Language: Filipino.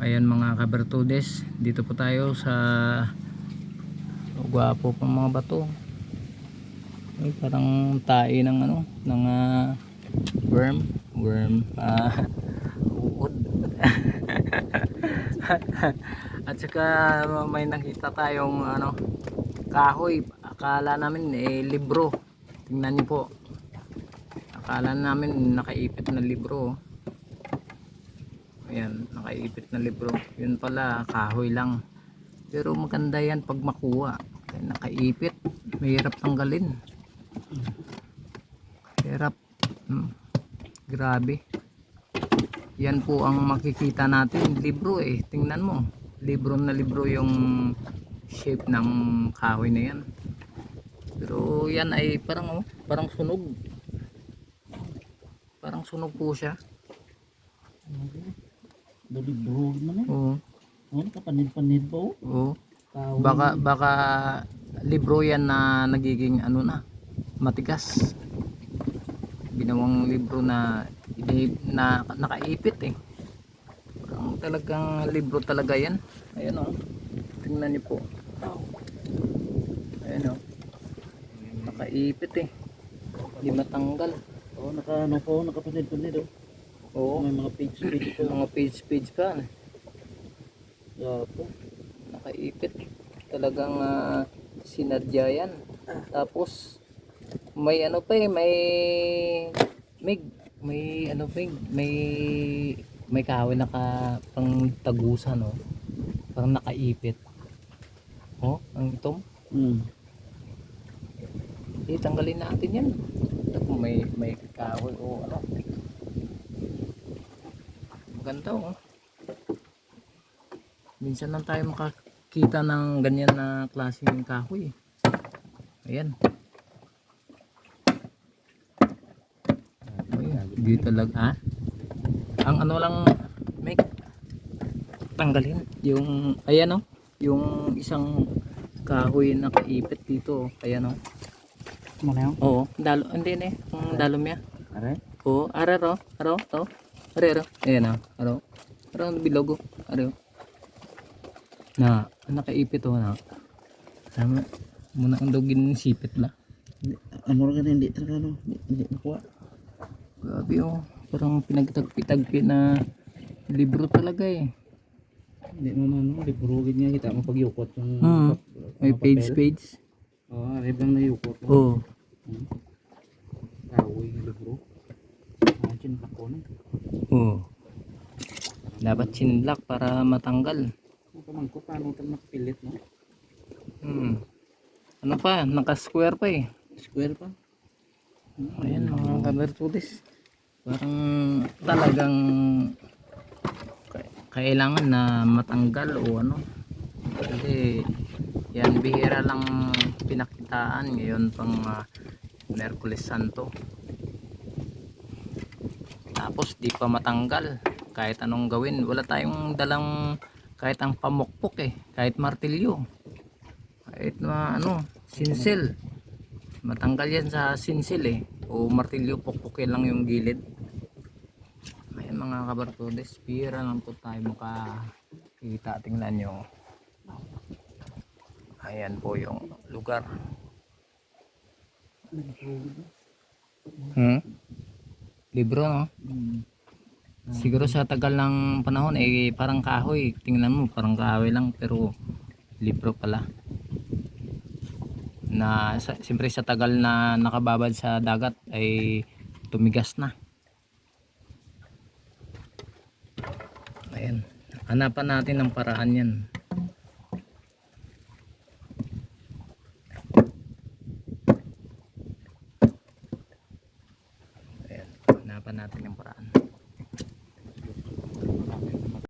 Ayan mga kabertudes, dito po tayo sa gwapo pang mga bato. Ay, parang tae ng ano, ng ah, worm, worm, uod. At saka may nakita tayong ano, kahoy. Akala namin eh libro. Tingnan niyo po. Akala namin nakaipit na libro. oh. Ayan, nakaipit na libro. Yun pala, kahoy lang. Pero maganda yan pag makuha. Kaya nakaipit. Mahirap tanggalin. Hirap. Hmm. Grabe. Yan po ang makikita natin. Libro eh. Tingnan mo. Libro na libro yung shape ng kahoy na yan. Pero yan ay parang oh, parang sunog. Parang sunog po siya. Dali bro naman eh. Oo. Oh, nakapanid-panid ba oh? Oo. Tao. Baka baka libro yan na nagiging ano na matigas. Ginawang libro na ini na nakaipit eh. Parang talagang libro talaga yan. Ayan oh. Tingnan niyo po. Ayan oh. Nakaipit eh. Hindi matanggal. Oh, naka ano po, nakapanid-panid oh. Oo. May mga page page po. Mga page page pa. Gapo. nakaipit talagang ah, sinadya yan tapos may ano pa eh may may may ano pa eh, may may kahoy naka pang tagusan no parang nakaipit oh ang itom Hmm. eh tanggalin natin yan may may kahoy o ano maganda oh minsan lang tayo makakita ng ganyan na klaseng kahoy ayan Ay, di talaga ah ang ano lang make tanggalin yung ayan oh yung isang kahoy na kaipit dito oh. ayan oh Ano? Oo, dalo, hindi na eh. Ang dalom niya. Aray? Oo, ara ro, aro, to. Are ro. Ayan ah, aro. Aro ang bilogo. Aro. Na, nakaipit to na. Tama. Muna ang dugin sipit la. Ano rin hindi talaga ano? Hindi, hindi nakuha. Grabe oh. Parang pinagtagpi-tagpi na libro talaga eh. Hindi mo ano, liburugin niya kita mo pagyukot yung Hmm. May page page. Oh, aray bang nayukot. Oo. Hmm. Yung libro. Ah, chinpak ko na. Oo. Dapat chinlock para matanggal. Man ko, paano ito nakapilit no? Hmm. Ano pa, naka-square pa eh. Square pa? Ayan mga kabertudes. Parang talagang ka- kailangan na matanggal o ano. Kasi yan bihira lang pinakitaan ngayon pang uh, Merkulis Santo. Tapos di pa matanggal. Kahit anong gawin. Wala tayong dalang kahit ang pamukpok eh, kahit martilyo. Kahit na ano, sinsil. Matanggal yan sa sinsil eh. O martilyo pukpukin lang yung gilid. Ayan mga kabartodes pira lang po tayo makakita. Tingnan nyo. Ayan po yung lugar. Hmm? Libro no? Hmm. siguro sa tagal ng panahon eh parang kahoy. Tingnan mo parang kahoy lang pero libro pala. Na sa, siyempre sa tagal na nakababad sa dagat ay tumigas na. Ayan. Hanapan natin ng paraan yan ayan hanapan natin ng paraan